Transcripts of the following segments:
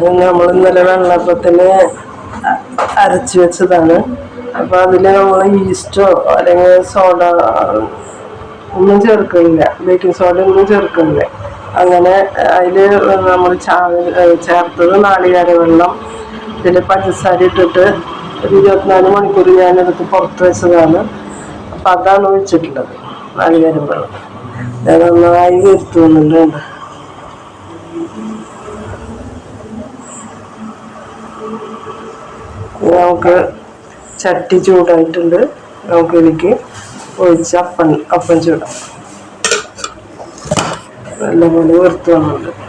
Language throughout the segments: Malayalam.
നമ്മൾ ഇന്നലെ വെള്ളപ്പത്തിന് അരച്ച് വെച്ചതാണ്. അപ്പോൾ അതിൽ നമ്മൾ ഈസ്റ്റോ അല്ലെങ്കിൽ സോഡ ഒന്നും ചേർക്കുന്നില്ല ബേക്കിംഗ് സോഡ ഒന്നും ചേർക്കുന്നില്ല അങ്ങനെ അതിൽ നമ്മൾ ചാ ചേർത്തത് നാളികേര വെള്ളം ഇതിൽ പഞ്ചസാര ഇട്ടിട്ട് ഒരു ഇരുപത്തിനാല് മണിക്കൂർ ഞാനെടുത്ത് പുറത്ത് വെച്ചതാണ്. അപ്പം അതാണ് ഒഴിച്ചിട്ടുള്ളത് നാളികേര വെള്ളം. ഞാൻ നന്നായി വരുത്തുന്നുണ്ട്. നമുക്ക് ചട്ടി ചൂടായിട്ടുണ്ട്. നമുക്ക് ഇതിലേക്ക് ഒഴിച്ച് അപ്പം അപ്പം ചൂടാം നല്ലപോലെ വെറുത്ത് വന്നിട്ടുണ്ട്.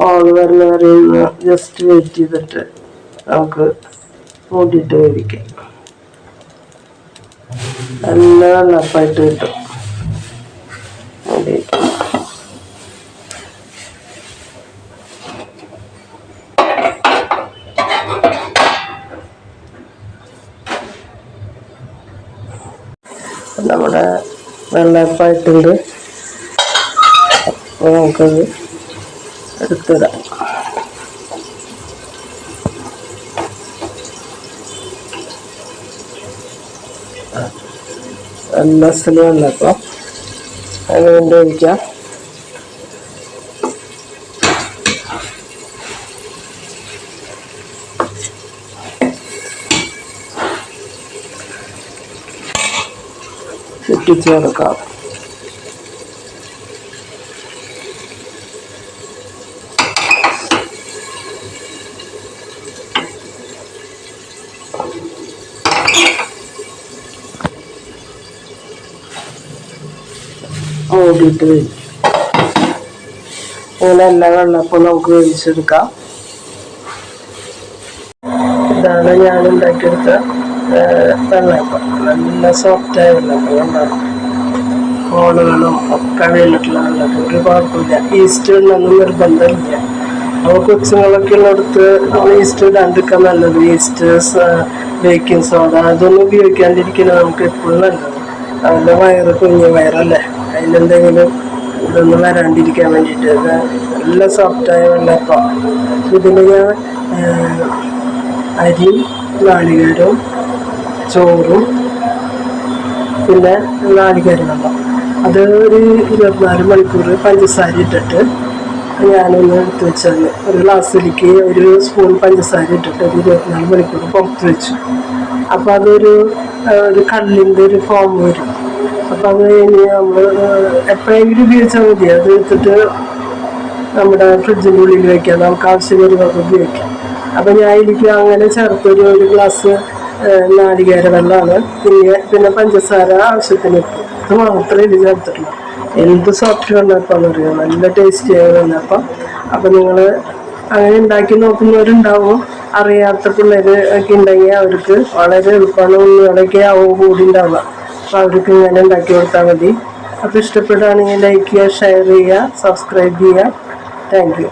ഓൾ വരുന്ന വരെ ഒന്ന് ജസ്റ്റ് വെയിറ്റ് ചെയ്തിട്ട് നമുക്ക് കൂട്ടിയിട്ട് വേവിക്കാം നല്ല വെള്ളപ്പായിട്ട് കിട്ടും. നമ്മുടെ വെള്ളപ്പായിട്ടുണ്ട് നമുക്കത് എടുത്തിടാം നല്ല സ്ഥലമല്ല അപ്പോൾ അതുകൊണ്ട് ഒഴിക്കാം. ചുറ്റിച്ച് കൊടുക്കാം മൂടിയിട്ട് വേവിക്കും ഇങ്ങനെ എല്ലാ വെള്ളപ്പം നമുക്ക് വേവിച്ചെടുക്കാം. ഇതാണ് ഞാൻ ഉണ്ടാക്കിയെടുത്ത വെള്ളപ്പം നല്ല സോഫ്റ്റായ വെള്ളപ്പം ഉണ്ടാകും. കോളുകളും ഒക്കെ വീണിട്ടുള്ള വെള്ളപ്പം ഒരു കുഴപ്പമില്ല. ഈസ്റ്റ് ഇടണമെന്ന് നിർബന്ധമില്ല. അപ്പോൾ കൊച്ചുങ്ങളൊക്കെ ഉള്ളിടത്ത് ഈസ്റ്റ് ഇടാണ്ടിരിക്കാൻ നല്ലത്. ഈസ്റ്റ് ബേക്കിംഗ് സോഡ അതൊന്നും ഉപയോഗിക്കാണ്ടിരിക്കുന്നത് നമുക്ക് എപ്പോഴും നല്ലത്. അവന്റെ വയറ് കുഞ്ഞു വയറല്ലേ? അതിലെന്തെങ്കിലും ഇതൊന്നും വരാണ്ടിരിക്കാൻ വേണ്ടിയിട്ട്. നല്ല സോഫ്റ്റായ വെള്ളപ്പം ഇതിൽ ഞാൻ അരിയും നാളികേരവും ചോറും പിന്നെ നാളികേരം വെള്ളം അത് ഒരു ഇരുപത്തിനാല് മണിക്കൂർ പഞ്ചസാര ഇട്ടിട്ട് ഞാനൊന്ന് എടുത്ത് വെച്ചത് ഒരു ഗ്ലാസ്സിലേക്ക് ഒരു സ്പൂൺ പഞ്ചസാര ഇട്ടിട്ട് ഒരു ഇരുപത്തിനാല് മണിക്കൂർ പുറത്ത് വെച്ചു. അപ്പോൾ അതൊരു ഒരു കല്ലിന്റെ ഒരു ഫോം വരും. അപ്പോൾ അത് കഴിഞ്ഞ് നമ്മൾ എപ്പോഴെങ്കിലും ഉപയോഗിച്ചാൽ മതി? അത് എടുത്തിട്ട് നമ്മുടെ ഫ്രിഡ്ജിന്റെ ഉള്ളിൽ വയ്ക്കാം നമുക്ക് ആവശ്യം വരുമ്പോൾ ഉപയോഗിക്കാം. അപ്പം ഞാൻ എനിക്ക് അങ്ങനെ ചേർത്തൊരു ഒരു ഗ്ലാസ് നാളികേര വെള്ളമാണ്. പിന്നെ പിന്നെ പഞ്ചസാര ആവശ്യത്തിന്. ഇത് മാത്രമേ ഇത് ചേർത്തിട്ടുള്ളൂ. എന്ത് സോഫ്റ്റ് വെള്ളപ്പം അറിയാം? നല്ല ടേസ്റ്റി ആയ വെള്ളപ്പം അപ്പം നിങ്ങൾ അങ്ങനെ ഉണ്ടാക്കി നോക്കുന്നവരുണ്ടാവും. അറിയാത്ത പിള്ളേർ ഒക്കെ ഉണ്ടെങ്കിൽ അവർക്ക് വളരെ എളുപ്പമാണ് ഉള്ളികളൊക്കെ ആവും കൂടി ഉണ്ടാവുക അപ്പൊ അവർക്ക് ഇങ്ങനെ ഉണ്ടാക്കി കൊടുത്താൽ മതി. അപ്പോൾ ഇഷ്ടപ്പെടുകയാണെങ്കിൽ ലൈക്ക് ചെയ്യുക ഷെയർ ചെയ്യുക സബ്സ്ക്രൈബ് ചെയ്യുക. താങ്ക്